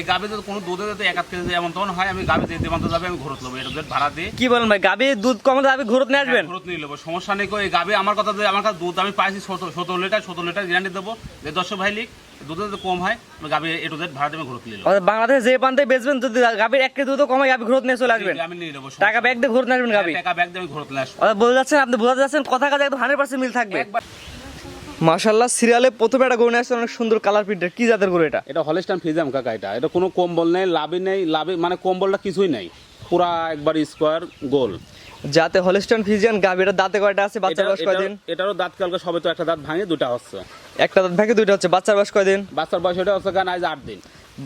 এই গাবে যদি কোনো দুধে যদি এক কেজি এমন তখন হয় আমি গাবে দিয়ে দেবান্ত যাবে আমি ঘরত নেব এটা ভাড়া দিয়ে। কি বলেন ভাই গাবি দুধ কম গাবি ঘুরত নিয়ে আসবেন? ঘরত নিয়ে সমস্যা নেই কো, এই গাবে আমার কথা যে আমার কাছে দুধ আমি পাইছি সতেরো লিটার সতেরো লিটার গ্যারান্টি দেবো যে দশ ভাই লিখ দুধে যদি কম হয় জেড ভাড়া দিয়ে ঘরত নিয়ে বাংলাদেশে যে প্রান্তে বেচবেন যদি গাবির এক কেজি দুধ কমে গাবি ঘুরত নিয়ে চলে আসবেন। আমি নিয়ে নেব টাকা ব্যাগ দিয়ে ঘুরত নিয়ে আসবেন গাবি টাকা ব্যাগ দিয়ে আমি ঘরত নিয়ে আসব। বলে যাচ্ছেন আপনি বোঝাতে যাচ্ছেন কথা কাজে একদম হান্ড্রেড পার্সেন্ট মিল থাকবে। একবার মাশাল্লাহ সিরিয়ালে প্রথমে একটা গরু আসছে অনেক সুন্দর কালার প্রিন্টের কি জাতের গরু এটা? এটা হলিস্টান ফিজাম কাকা এটা। এটা কোনো কম্বল নেই লাভই নেই লাভই মানে কম্বলটা কিছুই নেই। পুরা একবার স্কোয়ার গোল। যাতে হলিস্টন ফিজিয়ান গাবি এটা দাঁতে কয়টা আছে বাচ্চার বয়স কয়দিন? এটারও দাঁত কালকে সবে তো একটা দাঁত ভাঙে দুটা হচ্ছে। একটা দাঁত ভাঙে দুইটা হচ্ছে। বাচ্চার বয়স কয়দিন? বাচ্চার বয়স এটা হচ্ছে গান আজ আট দিন।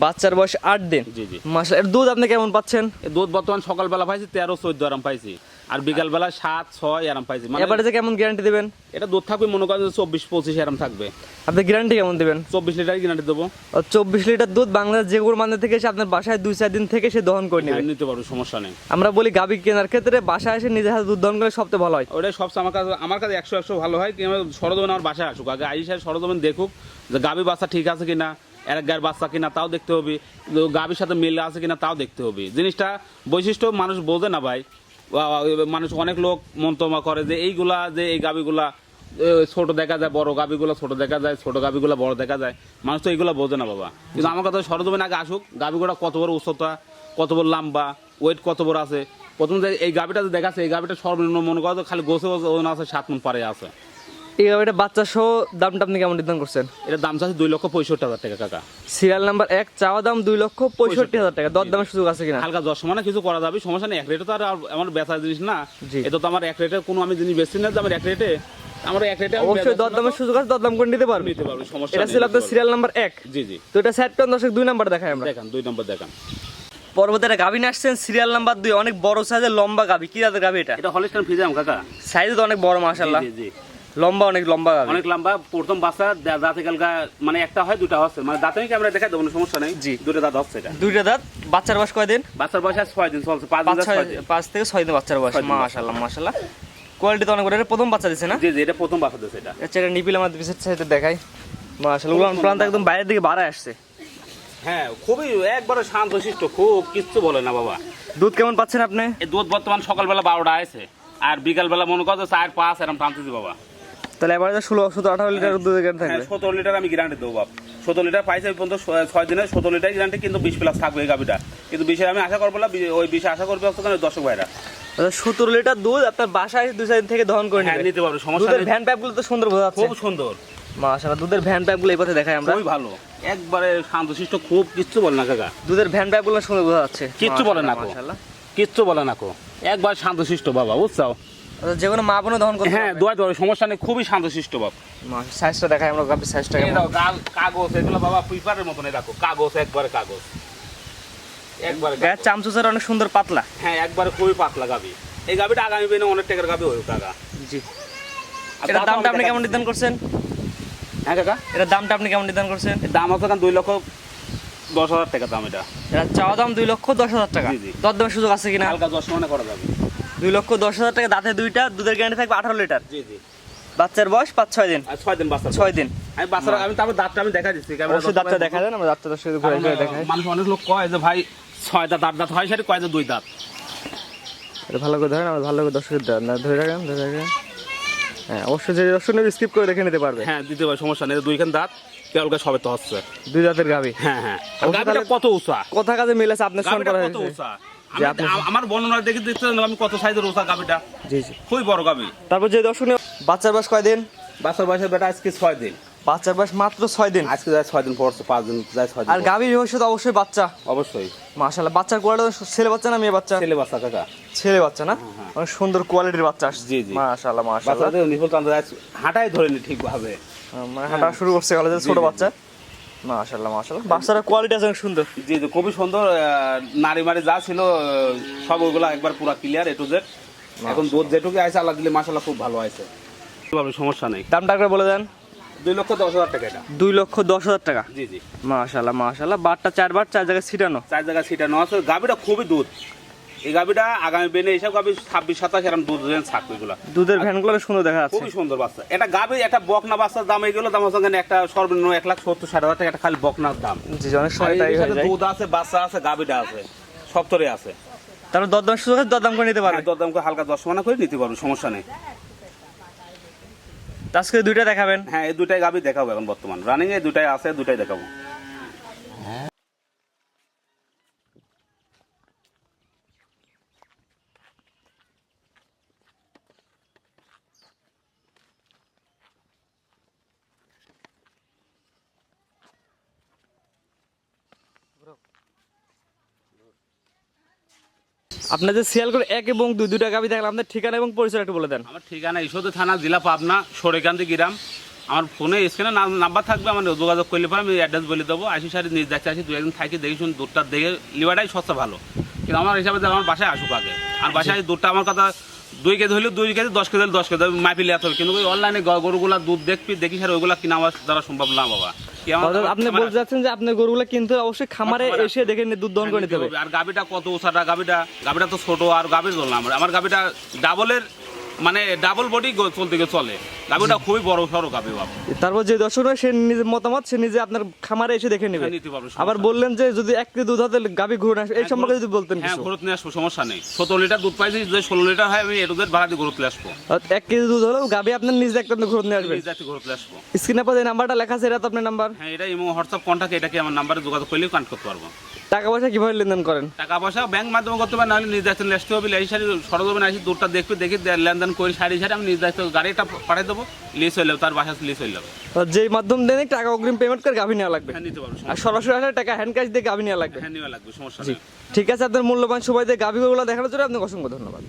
বাচ্চার বয়স আট দিন? জি জি। মাসা এর দুধ আপনি কেমন পাচ্ছেন? দুধ বর্তমান সকালবেলা পাইছি তেরো চোদ্দ আরাম পাইছি। আর বিকালবেলা সাত ছয় আরাম পাইছি। মানে এবারে যে কেমন গ্যারান্টি দেবেন? এটা দুধ থাকবে মনে করেন চব্বিশ পঁচিশ আরাম থাকবে। আপনি গ্যারান্টি কেমন দেবেন? চব্বিশ লিটার গ্যারান্টি দেবো। চব্বিশ লিটার দুধ বাংলাদেশ যে গরু মানে থেকে এসে আপনার বাসায় দুই চার দিন থেকে সে দহন করে হ্যাঁ, নেবে নিতে পারব সমস্যা নেই। আমরা বলি গাবি কেনার ক্ষেত্রে বাসায় এসে নিজের হাতে দুধ দহন করলে সবচেয়ে ভালো হয়। ওটাই সবচেয়ে আমার কাছে আমার কাছে একশো একশো ভালো হয় কি আমার আমার বাসায় আসুক। আগে আইসায় সরজমিন দেখুক যে গাভী বাচ্চা ঠিক আছে কিনা এক গায়ের বাচ্চা কিনা তাও দেখতে হবে। গাভীর সাথে মিল আছে কিনা তাও দেখতে হবে। জিনিসটা বৈশিষ্ট্য মানুষ বোঝে না ভাই। মানুষ অনেক লোক মন্তব্য করে যে এইগুলা, যে এই গাভীগুলা ছোট দেখা যায়, বড় গাবিগুলো ছোট দেখা যায়, ছোট গাবিগুলো বড় দেখা যায়। মানুষ তো এইগুলো বোঝে না বাবা। কিন্তু আমার কথা সরজমিন আগে আসুক গাভীগুলো কত বড় উচ্চতা, কত বড় লম্বা ওয়েট কত বড় আছে। প্রথম যে এই গাবিটা যে দেখাচ্ছে, এই গাভীটা সর্বনিম্ন মনে করো খালি গোছে ওজন আছে, সাত মন পারে আছে। এই গাবিটা বাচ্চা সহ দামটা আপনি কেমন নির্ধারণ করছেন? এটার দাম চাচ্ছে দুই লক্ষ পঁয়ষট্টি হাজার টাকা কাকা। সিরিয়াল নাম্বার এক চাওয়া দাম দুই লক্ষ পঁয়ষট্টি হাজার টাকা। দর দামের সুযোগ আছে কিনা? হালকা দশ মানে কিছু করা যাবে সমস্যা নেই। এক রেটে তো আর আমার বেচা জিনিস না। এটা তো আমার এক রেটে কোনো আমি জিনিস বেশি না আমার এক রেটে আমার এক রেটে অবশ্যই বেচা সুযোগ আছে দর করে নিতে পারবেন নিতে পারব সমস্যা এটা ছিল আপনার সিরিয়াল নাম্বার এক। জি জি। তো এটা স্যাট দর্শক দুই নাম্বার দেখাই আমরা। দেখান দুই নম্বর দেখান। পরবর্তী একটা গাভি আসছেন সিরিয়াল নাম্বার দুই অনেক বড় সাইজের লম্বা গাভি। কি জাতের গাভি এটা? এটা হলিস্টান ফিজাম কাকা। সাইজ তো অনেক বড় জি। লম্বা অনেক লম্বা অনেক লম্বা প্রথম বাচ্চা দা- দাঁতে কালকা মানে একটা হয় দুটা হচ্ছে। মানে দাঁতে ক্যামেরা দেখাই দেবো সমস্যা নেই। জি। দুটো দাঁত হচ্ছে এটা। দুইটা দাঁত বাচ্চার বয়স কয়দিন? বাচ্চার বয়স আছে ছয় দিন চলছে পাঁচ থেকে ছয় দিন বাচ্চার বয়স মাশাল্লাহ মাশাল্লাহ কোয়ালিটি তো অনেক বড় এটা প্রথম বাচ্চা দিছে না? জি জি এটা প্রথম বাচ্চা দিচ্ছে এটা। আচ্ছা এটা নিপিল সাইডে দেখাই। মাশাল্লাহ উলান প্রান্ত একদম বাইরের দিকে আসছে। হ্যাঁ খুবই একবারে শান্ত শিষ্ট খুব কিচ্ছু বলে না বাবা। দুধ কেমন পাচ্ছেন আপনি? এই দুধ বর্তমান সকালবেলা বারোটা আছে আর বিকালবেলা মনে করো চার পাঁচ এরকম টানতেছি বাবা। তাহলে এবারে ষোলো সতেরো আঠারো লিটার দুধের গ্যারান্টি হ্যাঁ থাকবে সতেরো লিটার আমি গ্যারান্টি দেবো বাপ। সতেরো লিটার পাইছে পর্যন্ত ছয় দিনে সতেরো লিটার গ্যারান্টি কিন্তু বিশ প্লাস থাকবে এই গাভিটা। কিন্তু আমি আশা করব না ওই আশা করবে দর্শক ভাইরা। সতেরো লিটার দুধ আপনার বাসায় দুই চার থেকে দহন করে হ্যাঁ নিতে পারবে সমস্যা দুধের ভ্যান তো সুন্দর বোঝা খুব সুন্দর। মাশাল্লাহ দুধের ভ্যান প্যাপগুলো এই পথে দেখাই আমরা। খুবই ভালো। একবারে শান্তশিষ্ট খুব কিচ্ছু বলে না কাকা। দুধের ভ্যান প্যাপগুলো সুন্দর বোঝা যাচ্ছে। কিচ্ছু বলে না কো। কিচ্ছু বলে না কো। একবার শান্তশিষ্ট বাবা বুঝছ? আচ্ছা, যে কোনো মা বোনও দহন করতে হ্যাঁ দোয়া দোয়া সমস্যা নেই খুবই শান্তশিষ্ট বাপ। সাইজটা দেখাই আমরা গাভীর সাইজটা কাগজ এগুলো বাবা পেপারের মতন রাখো কাগজ একবারে কাগজ। একবারে গায়ের চামচুসের অনেক সুন্দর পাতলা। হ্যাঁ একবারে খুবই পাতলা গাবি। এই গাবিটা আগামী দিনে অনেক টাকার গাবি হয়ে টাকা জি। এটার দামটা আপনি কেমন নির্ধারণ করছেন? হ্যাঁ কাকা? দামটা আপনি কেমন নির্ধারণ করছেন? দাম হচ্ছে কারণ দুই লক্ষ দশ হাজার টাকা দাম এটা। এটা চাওয়া দাম দুই লক্ষ দশ হাজার টাকা। দর দামের সুযোগ আছে কিনা? হালকা দশ মানে করা যাবে। দুই লক্ষ দশ হাজার টাকা দাঁতে দুইটা দুধের গ্যারান্টি থাকবে আঠারো লিটার। জি জি। বাচ্চার বয়স পাঁচ ছয় দিন। ছয় দিন বাচ্চা ছয় দিন। আমি বাচ্চারা আমি তারপর দাঁতটা আমি দেখা দিচ্ছি। অবশ্যই দাঁতটা দেখা যায় না আমরা দাঁতটা ঘুরে ঘুরে দেখাই। মানুষ অনেক লোক কয় যে ভাই ছয় দাঁত আট দাঁত হয় সেটা কয় যে দুই দাঁত? এটা ভালো করে ধরেন আমরা ভালো করে দর্শকের না ধরে রাখেন ধরে রাখেন। হ্যাঁ অবশ্যই যে দর্শক স্কিপ করে দেখে নিতে পারবে। হ্যাঁ দিতে সমস্যা নেই। দুইখান দাঁত সবে তো হচ্ছে। দুই দাঁতের হ্যাঁ হ্যাঁ। গাবিটা কত উঁচা? কথা কাজে মিলেছে আপনার সঙ্গে কত উঁচা? আমার বর্ণনা দেখে দেখতে আমি কত সাইজের গাবিটা। জি জি। খুবই বড় গাবি। তারপর যে বাচ্চার বয়স কয় দিন? বাচ্চার বয়সের বেটা আজকে ছয় দিন। বাচ্চার বয়স মাত্র ছয় দিন। আজকে যায় ছয় দিন পড়ছে পাঁচ দিন যায় ছয় দিন আর। গাভীর ভবিষ্যৎ অবশ্যই বাচ্চা। অবশ্যই। মাশাল্লাহ বাচ্চার কোয়ালিটি ছেলে বাচ্চা না মেয়ে বাচ্চা? ছেলে বাচ্চা কাকা। ছেলে বাচ্চা না? অনেক সুন্দর কোয়ালিটির বাচ্চা আসছে। জি, জি। মাশাল্লাহ মাশাল্লাহ বাচ্চাদের নিফল যায় হাঁটাই ধরেনি ঠিকভাবে। মানে হাঁটা শুরু করছে কলেজের ছোট। বাচ্চা। মাশাল্লাহ মাশাল্লাহ বাচ্চার কোয়ালিটি আছে অনেক সুন্দর। জি জি খুবই সুন্দর নারী মারি যা ছিল সব ওইগুলো একবার পুরো ক্লিয়ার এ টু জেড এখন দুধ যেটুকু আছে আল্লাহ দিলে মাসাল্লাহ খুব ভালো আছে সমস্যা নেই। দামটা একবার বলে দেন। দুই লক্ষ দশ হাজার টাকা এটা। দুই লক্ষ দশ হাজার টাকা। জি জি। মাশাল্লাহ মাশাল্লাহ বারটা চারবার চার জায়গায় ছিটানো। চার জায়গায় ছিটানো আছে। গাভিটা খুবই দুধ। এই গাবিটা আগামী বেনে গাবি ছাব্বিশ সাতাশ এরকম দুধ দেন থাকবে এগুলা। দুধের ভ্যানগুলো সুন্দর দেখা যাচ্ছে। খুবই সুন্দর বাচ্চা। এটা গাবি একটা বকনা বাচ্চার দাম এগুলো দাম হচ্ছে একটা সর্বনিম্ন এক লাখ সত্তর ষাট হাজার টাকা একটা খালি বকনার দাম। জি অনেক সময় হয়ে দুধ আছে বাচ্চা আছে গাবিটা আছে সপ্তরে আছে। তারপর দরদাম সুযোগ দরদাম করে নিতে পারবে। আর দরদাম করে হালকা দশ মানা করে নিতে পারব সমস্যা নেই। আজকে দুইটা দেখাবেন। হ্যাঁ এই দুটাই গাবি দেখাবো এখন বর্তমান। রানিং এ দুটাই আছে দুটাই দেখাবো। আপনাদের করে এক এবং দুই দুইটা গাবি দেখলাম। আপনার ঠিকানা এবং পরিচয় একটু বলে দেন। আমার ঠিকানা ঈশ্বরদী থানা জেলা পাবনা সরেকান্দি গ্রাম। আমার ফোনে স্ক্রিনে নাম্বার থাকবে আমার যোগাযোগ করলে পরে আমি অ্যাড্রেস বলে দেবো। আশি সারি নিজ যাচ্ছে আসি দু একদিন থাকি দেখি শুন দুধটা দেখে লিবাটাই সস্তা ভালো। কিন্তু আমার হিসাবে আমার বাসায় আসুক আগে। আর বাসায় দুধটা আমার কথা দুই কেজি হলে দুই কেজি দশ কেজি হলে দশ কেজি মাইপিলে এত কিন্তু ওই অনলাইনে গরুগুলা দুধ দেখবি দেখি স্যার ওইগুলা কিনা আমার দ্বারা সম্ভব না বাবা। আপনি আমার- বলতে যাচ্ছেন যে আপনি গরুগুলো কিনতে অবশ্যই খামারে খামারে এসে দেখে দুধ দহন করে নিতে হবে। আর গাবিটা কত ওষাটা গাবিটা গাবিটা তো ছোট আর গাবির জল না আমার। আমার গাবিটা ডাবলের মানে ডাবল বডি চলতে গিয়ে চলে। গাবিটা খুবই বড় সড়ো গাবি বাবা তারপর যে দর্শক হয়, সে নিজের মতামত সে নিজে আপনার খামারে এসে দেখে নেবে। আবার বললেন যে যদি এক কেজি দুধ হতে গাবি ঘুরে আসে এই সম্পর্কে যদি বলতেন হ্যাঁ ঘুরত নিয়ে আসব সমস্যা নেই। সতেরো লিটার দুধ পাইছি যদি ষোলো লিটার হয় আমি এটুদের ভাড়া দিয়ে ঘুরতে আসব। এক কেজি দুধ হলেও গাবি আপনার নিজে একটা ঘুরে নিয়ে আসবেন। যাতে ঘুরতে আসব। স্ক্রিনে পর যে নাম্বারটা লেখা আছে এটা তো আপনার নাম্বার। হ্যাঁ এটা ইমো হোয়াটসঅ্যাপ কন্ট্যাক্ট এটাকে আমার নাম্বারে যোগাযোগ করলেও কানেক্ট করতে পারব। টাকা পয়সা কীভাবে লেনদেন করেন? টাকা পয়সা ব্যাংক মাধ্যমে করতে পারে নাহলে নিজ লেস্ট আসতে হবে এই সারি সরজমিন আসি দূরটা দেখবে দেখি লেনদেন করি সারি সারি আমি নিজ দায়িত্ব গাড়িটা পাঠিয়ে দেবো লিস হয়ে যাবে তার বাসা লিস হয়ে যাবে। যেই মাধ্যম দেন টাকা অগ্রিম পেমেন্ট করে গাভী নেওয়া লাগবে। হ্যাঁ নিতে পারব আর সরাসরি আসলে টাকা হ্যান্ড ক্যাশ দিয়ে গাভী নেওয়া লাগবে। হ্যান্ড নেওয়া লাগবে সমস্যা ঠিক আছে আপনার মূল্যবান সবাই দিয়ে গাভিগুলো দেখানোর জন্য আপনাকে অসংখ্য ধন্যবাদ।